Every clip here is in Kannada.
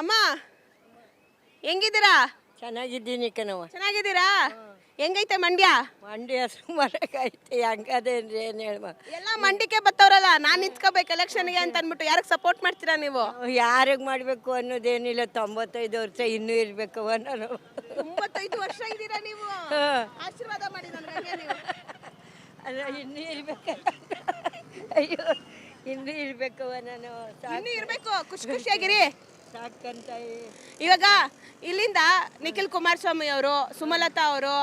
ಅಮ್ಮ ಹೆಂಗಿದ್ದೀರಾ? ಚೆನ್ನಾಗಿದ್ದೀನಿ ಕಣವ ಚೆನ್ನಾಗಿದ್ದೀರಾ? ಹೆಂಗೈತೆ ಮಂಡ್ಯ? ಮಂಡ್ಯ ಸುಮಾರಾಗೈತೆ ಹಂಗದೇನ್ರಿ ಏನು ಹೇಳುವ. ಎಲ್ಲ ಮಂಡಿಕೆ ಬತ್ತವ್ರಲ್ಲ ನಾನು ನಿಂತ್ಕೋಬೇಕು ಎಲೆಕ್ಷನ್ಗೆ ಅಂತ ಅಂದ್ಬಿಟ್ಟು ಯಾರಿಗೆ ಸಪೋರ್ಟ್ ಮಾಡ್ತೀರಾ ನೀವು? ಯಾರಿಗೆ ಮಾಡಬೇಕು ಅನ್ನೋದೇನಿಲ್ಲ ತೊಂಬತ್ತೈದು ವರ್ಷ ಇನ್ನೂ ಇರಬೇಕು ನಾನು ತೊಂಬತ್ತೈದು ವರ್ಷ ಇದ್ದೀರಾ ನೀವು? ಆಶೀರ್ವಾದ ಮಾಡಿ ನನಗೆ ನೀವು. ಅಲ್ಲ ಇನ್ನೂ ಇರಬೇಕು. ಅಯ್ಯೋ ಇನ್ನೂ ಇರಬೇಕು ನಾನು ಇನ್ನೂ ಇರ್ಬೇಕು. ಖುಷಿ ಖುಷಿಯಾಗಿರಿ. ಇವಾಗ ಇಲ್ಲಿಂದ ನಿಖಿಲ್ ಕುಮಾರಸ್ವಾಮಿ ಅವರು ಸುಮಲತಾ ಅವರು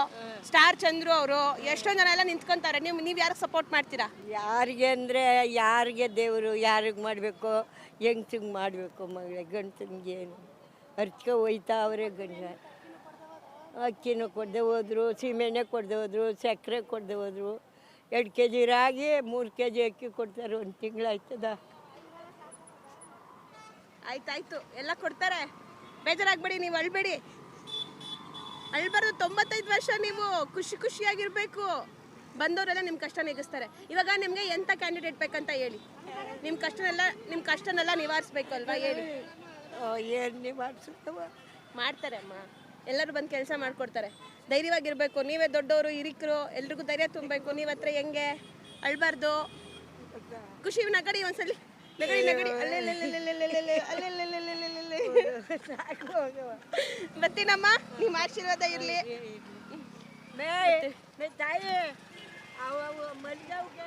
ಸ್ಟಾರ್ ಚಂದ್ರು ಅವರು ಎಷ್ಟೋ ಜನ ಎಲ್ಲ ನಿಂತ್ಕೊಂತಾರೆ. ನೀವು ನೀವು ಯಾರಿಗೆ ಸಪೋರ್ಟ್ ಮಾಡ್ತೀರಾ? ಯಾರಿಗೆ ಅಂದರೆ ಯಾರಿಗೆ ದೇವರು ಯಾರಿಗೆ ಮಾಡಬೇಕು? ಹೆಂಗ್ಸಿಗೆ ಮಾಡಬೇಕು ಮಗಳ? ಗಂಡಸನಿಗೆ ಏನು? ಹರ್ಚ್ಕೊ ಹೋಯ್ತಾ ಅವರೇ ಗಂಡ. ಅಕ್ಕಿನೂ ಕೊಡದೆ ಹೋದ್ರು ಸೀಮೆಣ್ಣೆ ಕೊಡದೆ ಹೋದ್ರು ಸಕ್ಕರೆ ಕೊಡದೆ ಹೋದ್ರು. ಎರಡು ಕೆ ಜಿ ರಾಗಿ ಮೂರು ಕೆ ಜಿ ಅಕ್ಕಿ ಕೊಡ್ತಾರೆ. ಒಂದು ತಿಂಗಳಾಯ್ತದ ಆಯ್ತಾಯ್ತು ಎಲ್ಲ ಕೊಡ್ತಾರೆ. ಬೇಜಾರಾಗ್ಬೇಡಿ ನೀವು ಅಳ್ಬೇಡಿ. ಅಳ್ಬಾರ್ದು ತೊಂಬತ್ತೈದು ವರ್ಷ ನೀವು ಖುಷಿ ಖುಷಿಯಾಗಿರ್ಬೇಕು. ಬಂದವರೆಲ್ಲ ನಿಮ್ಮ ಕಷ್ಟ ನೀಗಿಸ್ತಾರೆ ಇವಾಗ ನಿಮಗೆ ಎಂಥ ಕ್ಯಾಂಡಿಡೇಟ್ ಬೇಕಂತ ಹೇಳಿ. ನಿಮ್ಮ ಕಷ್ಟನೆಲ್ಲ ನಿಮ್ಮ ಕಷ್ಟನೆಲ್ಲ ನಿವಾರಿಸ್ಬೇಕು ಅಲ್ವಾ ಹೇಳಿ. ಏನು ನೀವು ಮಾಡಿಸುತ್ತವ ಮಾಡ್ತಾರೆ ಅಮ್ಮ. ಎಲ್ಲರೂ ಬಂದು ಕೆಲಸ ಮಾಡಿಕೊಡ್ತಾರೆ. ಧೈರ್ಯವಾಗಿರ್ಬೇಕು. ನೀವೇ ದೊಡ್ಡವರು ಹಿರಿಕರು ಎಲ್ರಿಗೂ ಧೈರ್ಯ ತುಂಬಬೇಕು. ನೀವು ಹತ್ರ ಹೆಂಗೆ? ಅಳ್ಬಾರ್ದು. ಖುಷಿ ನಗಡಿ ಒಂದ್ಸಲಿ. ನಗಡಿ ನಗಡಿ. ಅಲ್ಲೇ. ಸಾಕು ಹೋಗವ ಬರ್ತೀನಮ್ಮ ನಿಮ್ಮ ಆಶೀರ್ವಾದ ಇರಲಿ ಮೇ ಮೇ ತಾಯಿ ಅವ ಮಲ್ದವ್ಗೆ